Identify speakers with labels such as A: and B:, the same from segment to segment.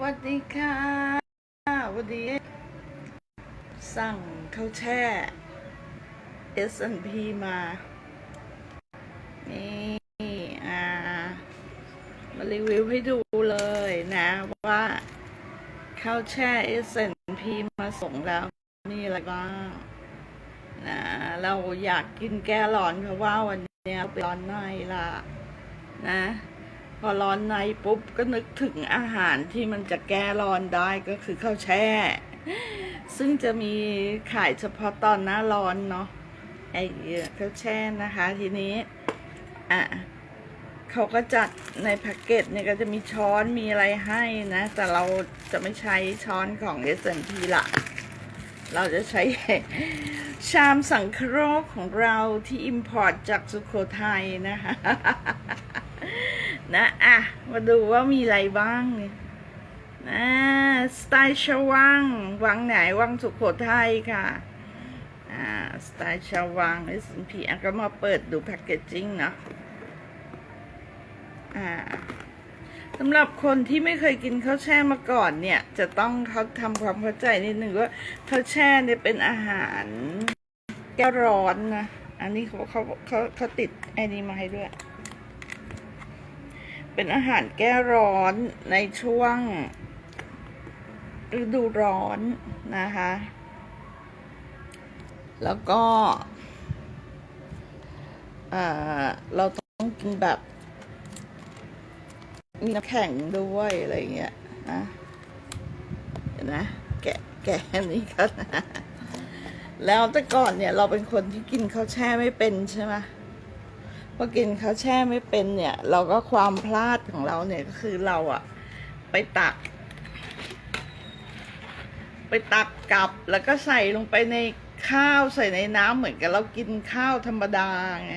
A: วัสดีค่ะ วันนี้ สั่งข้าวแช่ S&P มา นี่อ่า มารีวิวให้ดูเลยนะว่าข้าวแช่ S&P มาส่งแล้วนี่อะไรบ้าง นะ เราอยากกินแก้ร้อนเพราะว่าวันนี้เป็นร้อนในล่ะ นะ พอร้อนในปุ๊บก็นึกถึงอาหารที่มันจะแก้ร้อนได้ก็คือข้าวแช่ ซึ่งจะมีขายเฉพาะตอนหน้าร้อนเนาะไอ้ข้าวแช่นะคะ ทีนี้อะเขาก็จัดในแพ็กเกจเนี่ยก็จะมีช้อนมีอะไรให้นะ แต่เราจะไม่ใช้ช้อนของ S&P ละเราจะใช้ชามสังเคราะห์ของเราที่อิมพอร์ตจากสุโขทัยนะคะ นะอะมาดูว่ามีอะไรบ้างเนี่ยนะสไตล์ชวังวังไหนวังสุโขทัยค่ะอ่าสไตล์ชวัง S&P อะก็มาเปิดดูแพคเกจจิ้งเนาะอ่าสำหรับคนที่ไม่เคยกินข้าวแช่มาก่อนเนี่ย จะต้องเขาทำความเข้าใจนิดหนึ่งว่าข้าวแช่เนี่ยเป็นอาหารแก้ร้อนนะ อันนี้เขาเขาเขาเขาติดไอ้นี้มาให้ด้วย เป็นอาหารแก้ร้อนในช่วงฤดูร้อนนะคะ แล้วก็เราต้องกินแบบ มีน้ำแข็งด้วย อะไรเงี้ยนะเห็นนะ แกะแกะนี้กันนะแล้วแต่ก่อนเนี่ย เราเป็นคนที่กินข้าวแช่ไม่เป็นใช่ไหม พอกินข้าวแช่ไม่เป็นเนี่ย เราก็ความพลาดของเราเนี่ยก็คือเราอะไปตัก ไปตักกลับแล้วก็ใส่ลงไปในข้าวใส่ในน้ำเหมือนกับเรากินข้าวธรรมดาไง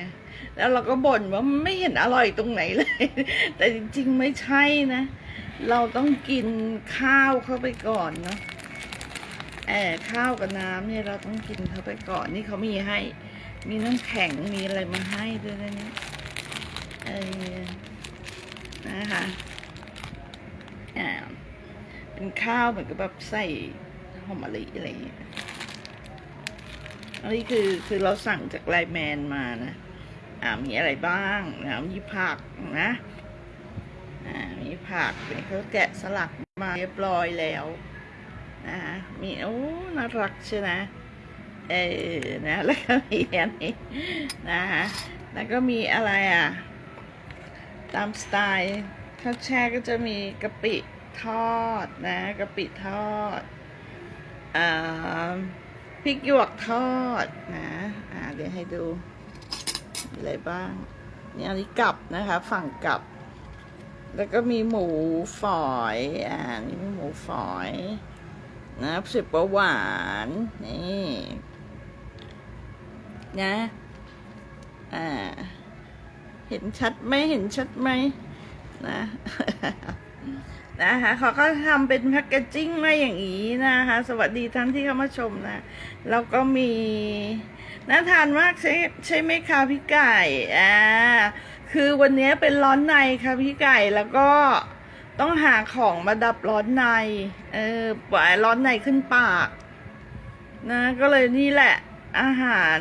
A: แล้วเราก็บ่นว่าไม่เห็นอร่อยตรงไหนเลย แต่จริงๆไม่ใช่นะ เราต้องกินข้าวเข้าไปก่อนเนาะแอบข้าวกับน้ำเนี่ยเราต้องกินเข้าไปก่อนนี่เขามีให้ มีน้ำแข็งมีอะไรมาให้ด้วยนะเนี่ยเออนะคะอ่าเป็นข้าวเหมือนกับแบบใส่หอมมะลิอะไรอย่างเงี้ยอันนี้คือคือเราสั่งจากไลแมนมานะอ่ามีอะไรบ้างนะมีผักนะอ่ามีผักเป็นเขาแกะสลักมาเรียบร้อยแล้วนะมีโอ้น่ารักใช่ไหม เออนะแล้วก็มีอันนี้นะฮะแล้วก็มีอะไรอะ ตามสไตล์ข้าวแช่ก็จะมีกะปิทอดนะกะปิทอดอ่าพริกหยวกทอดนะอ่าเดี๋ยวให้ดูอะไรบ้างนี่อันนี้กลับนะคะ ฝั่งกลับ แล้วก็มีหมูฝอยอ่านี่มีหมูฝอยนะสิบปลาหวานนี่ นะ อ่า เห็นชัดไหมเห็นชัดไหมนะ นะคะเขาก็ทำเป็นแพ็กเกจิ้งมาอย่างนี้นะคะ สวัสดีท่านที่เข้ามาชมนะ แล้วก็มีน่าทานมากใช่ใช่ไหมคะพี่ไก่ อ่า คือวันนี้เป็นร้อนในค่ะพี่ไก่แล้วก็ต้องหาของมาดับร้อนใน เออปล่อยร้อนในขึ้นปาก นะ ก็เลยนี่แหละ อาหาร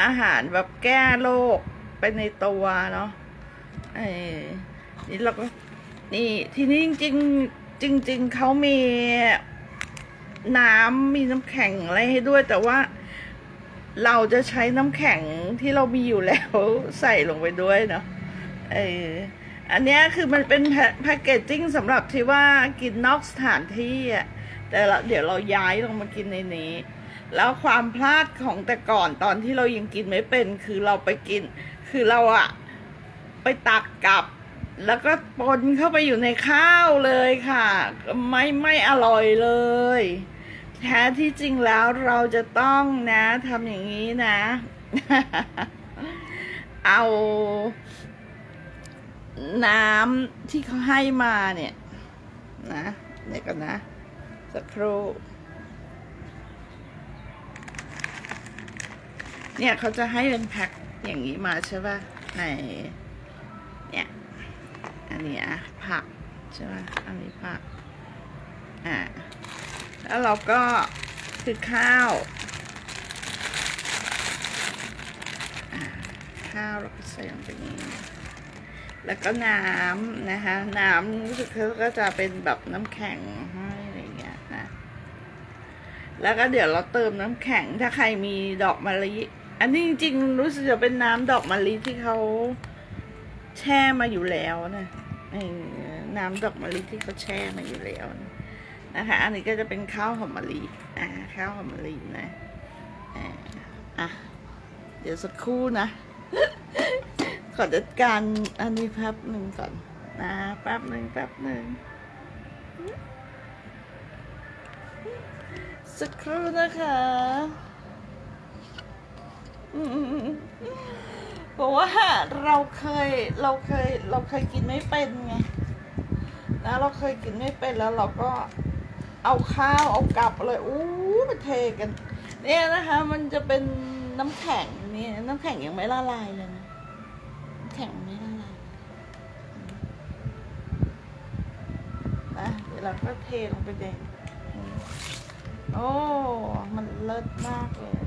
A: อาหารแบบแก้โรคไปในตัวเนาะเออนี่เราก็นี่ทีนี้จริงๆจริงเขามีน้ำมีน้ำแข็งอะไรให้ด้วย แต่ว่าเราจะใช้น้ำแข็งที่เรามีอยู่แล้วใส่ลงไปด้วยเนาะเอออันนี้คือมันเป็นแพ็คเกจจิ้งสำหรับที่ว่ากินนอกสถานที่อะแต่เดี๋ยวเราย้ายลงมากินในนี้ แล้วความพลาดของแต่ก่อนตอนที่เรายังกินไม่เป็น คือเราไปกิน คือเราอะไปตักกลับแล้วก็ปนเข้าไปอยู่ในข้าวเลยค่ะ ไม่ไม่อร่อยเลย แท้ที่จริงแล้วเราจะต้องนะทำอย่างนี้นะ เอาน้ำที่เขาให้มาเนี่ย นะเดี๋ยวกันนะ สักครู่ เนี่ยเขาจะให้เป็นแพ็คอย่างนี้มาใช่ป่ะในเนี่ยอันนี้อะผักใช่ไหมอันนี้ผักอ่าแล้วเราก็คือข้าวข้าวเราก็ใส่ลงไปนี้ แล้วก็น้ำนะคะ น้ำรู้สึกเขาก็จะเป็นแบบน้ำแข็งให้อะไรอย่างเงี้ยนะแล้วก็เดี๋ยวเราเติมน้ำแข็งถ้าใครมีดอกมะลิ อันนี้จริงๆรู้สึกจะเป็นน้ำดอกมะลิที่เขาแช่มาอยู่แล้วนะน้ำดอกมะลิที่เขาแช่มาอยู่แล้วนะนะคะ อันนี้ก็จะเป็นข้าวหอมมะลิอ่าข้าวหอมมะลินะอ่าอะเดี๋ยวสักครู่นะ ขอจัดการอันนี้แป๊บหนึ่งก่อนนะแป๊บหนึ่งแป๊บหนึ่งสักครู่นะคะ เพราะว่าเราเคยเราเคยเราเคยกินไม่เป็นไงนะเราเคยกินไม่เป็นแล้วเราก็เอาข้าวเอากลับเลยอู้มาเทกัน เนี่ยนะคะ มันจะเป็นน้ำแข็งนี่น้ำแข็งยังไม่ละลายเลยนะแข็งไม่ละลายนะเดี๋ยวเราก็เทลงไปเด็โอ้ มันเลิศมากเลย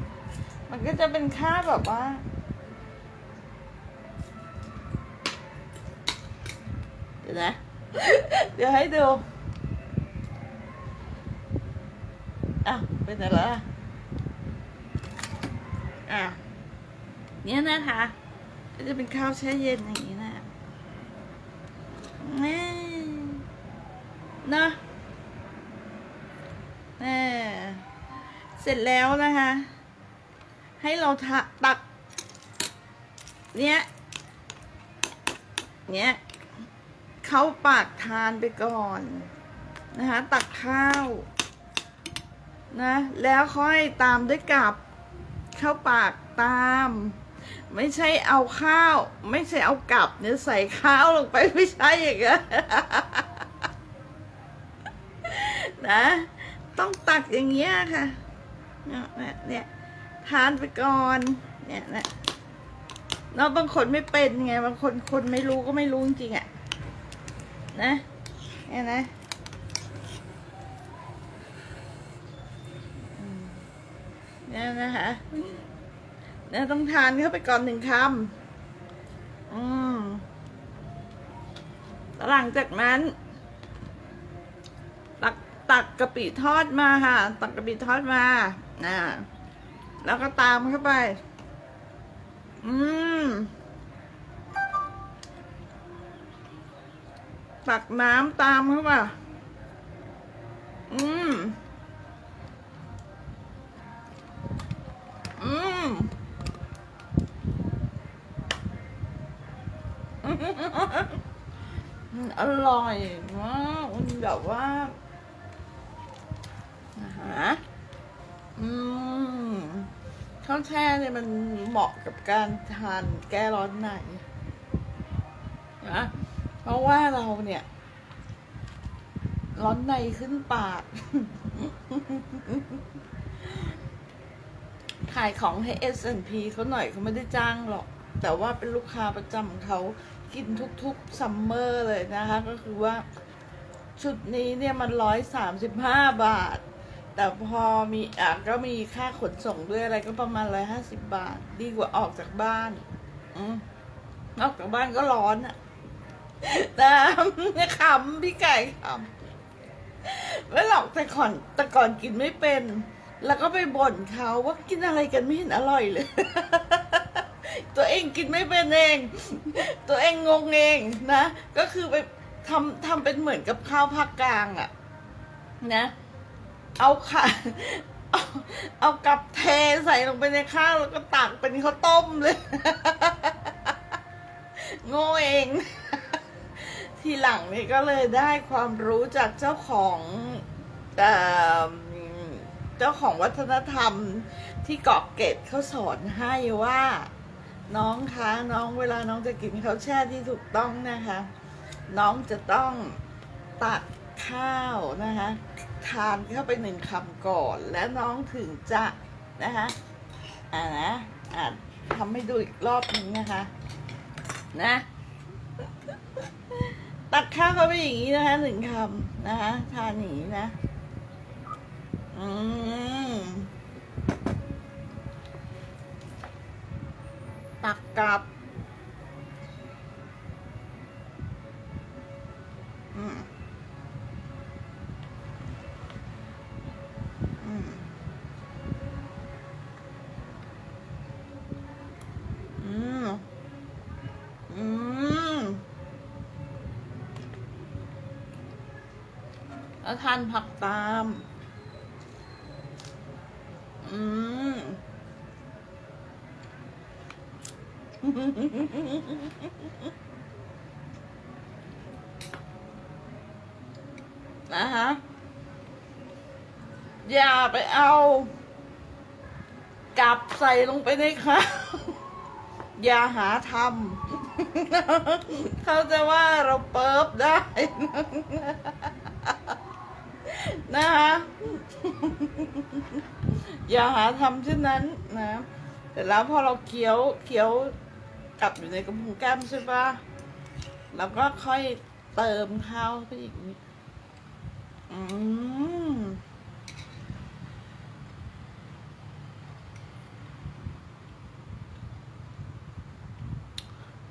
A: มันก็จะเป็นค่าแบบว่า เดี๋ยวนะ เดี๋ยวให้ดูอะเป็นอะไรล่ะอะเนี่ยนะคะก็จะเป็นข้าวแช่เย็นอย่างนี้นะแน่นะแน่เสร็จแล้วนะคะ ให้เราทะตัก เนี้ย เนี้ย เข้าปากทานไปก่อน นะคะ ตักข้าว นะ แล้วค่อยตามด้วยกับเข้าปากตาม ไม่ใช่เอาข้าว ไม่ใช่เอากับเนี่ยใส่ข้าวลงไปไม่ใช่อย่างเงี้ยนะ ต้องตักอย่างเงี้ยค่ะเนี่ย ทานไปก่อน เนี่ยนะเนาะบางคนไม่เป็นไง บางคนคนไม่รู้ก็ไม่รู้จริงอะ่ะ นะเนี่ยนะเนี่ยนะคะเนี่ยต้องทานเข้าไปก่อนหนึ่งคำอืมหลังจากนั้น ตักตักกะปิทอดมาค่ะ ตักกะปิทอดมานะ แล้วก็ตามเข้าไป อืม ตักน้ำตามเข้าไป อืม อืมอร่อยมากแบบว่านะฮะอืม ข้าวแช่เนี่ยมันเหมาะกับการทานแก้ร้อนในนะเพราะว่าเราเนี่ย ร้อนในขึ้นปาก ขายของให้ S&P เขาหน่อยเขาไม่ได้จ้างหรอก แต่ว่าเป็นลูกค้าประจำของเขากินทุกๆซัมเมอร์เลยนะคะ ก็คือว่า ชุดนี้เนี่ยมันร้อยสามสิบห้าบาท แต่พอมีอะก็มีค่าขนส่งด้วยอะไรก็ประมาณร้อยห้าสิบบาท ดีกว่าออกจากบ้านอืมออกจากบ้านก็ร้อนอะนะขำพี่ไก่ขำไม่หรอกแต่ก่อนแต่ก่อนกินไม่เป็น แล้วก็ไปบ่นเขาว่ากินอะไรกันไม่เห็นอร่อยเลย ตัวเองกินไม่เป็นเอง ตัวเองงงเองนะ ก็คือไปทำทำเป็นเหมือนกับข้าวภาคกลางอะนะ เอาค่ะเอาเอากับเทใส่ลงไปในข้าวแล้วก็ตักเป็นข้าวต้มเลย โง่เอง ทีหลังนี่ก็เลยได้ความรู้จากเจ้าของเอ่อเจ้าของวัฒนธรรมที่เกาะเกร็ดเขาสอนให้ว่า น้องคะน้องเวลาน้องจะกินข้าวแช่ที่ถูกต้องนะคะ น้องจะต้องตัก ข้าวนะคะทานเข้าไปหนึ่งคำก่อนและน้องถึงจะนะคะอ่านะอ่าทำให้ดูอีกรอบหนึ่งนะคะ นะตักข้าวเข้าไปอย่างนี้นะคะหนึ่งคำนะคะทานอย่างนี้นะอืมตักกลับ อืม แล้วทานผักตาม อืมนะฮะ อย่าไปเอา กลับใส่ลงไปในข้าวอย่าหาทำเขาจะว่าเราเปิบได้ นะคะอย่าหาทำเช่นนั้นนะแต่แล้วพอเราเคี้ยวเคี้ยวกลับอยู่ในกระพุ้งแก้มใช่ปะเราก็ค่อยเติมข้าวไปอีกนิดอืม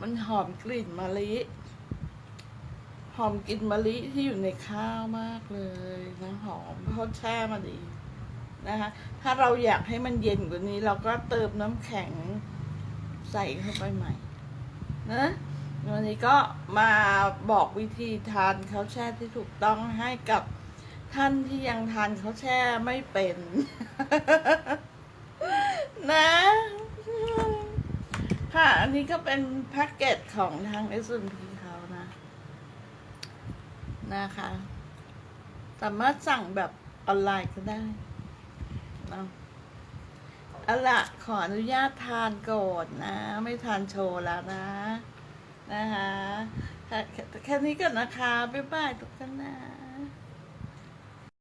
A: มันหอมกลิ่นมะลิ หอมกลิ่นมะลิที่อยู่ในข้าวมากเลย อมเพราแช่มาดีนะคะ ถ้าเราอยากให้มันเย็นกว่านี้ เราก็เติมน้ำแข็งใส่เข้าไปใหม่ นะวันนี้ก็มาบอกวิธีทานข้าวแช่ที่ถูกต้องให้กับท่านที่ยังทานข้าวแช่ไม่เป็น นะ ค่ะ อันนี้ก็เป็นแพ็กเกจของทาง s อ p เขานะ นะคะ สามารถสั่งแบบออนไลน์ก็ได้เอาเอาละขออนุญาตทานก่อนนะ ไม่ทานโชว์แล้วนะ นะคะ แค่แค่นี้ก่อนนะคะ บ๊ายบายทุกท่านนะ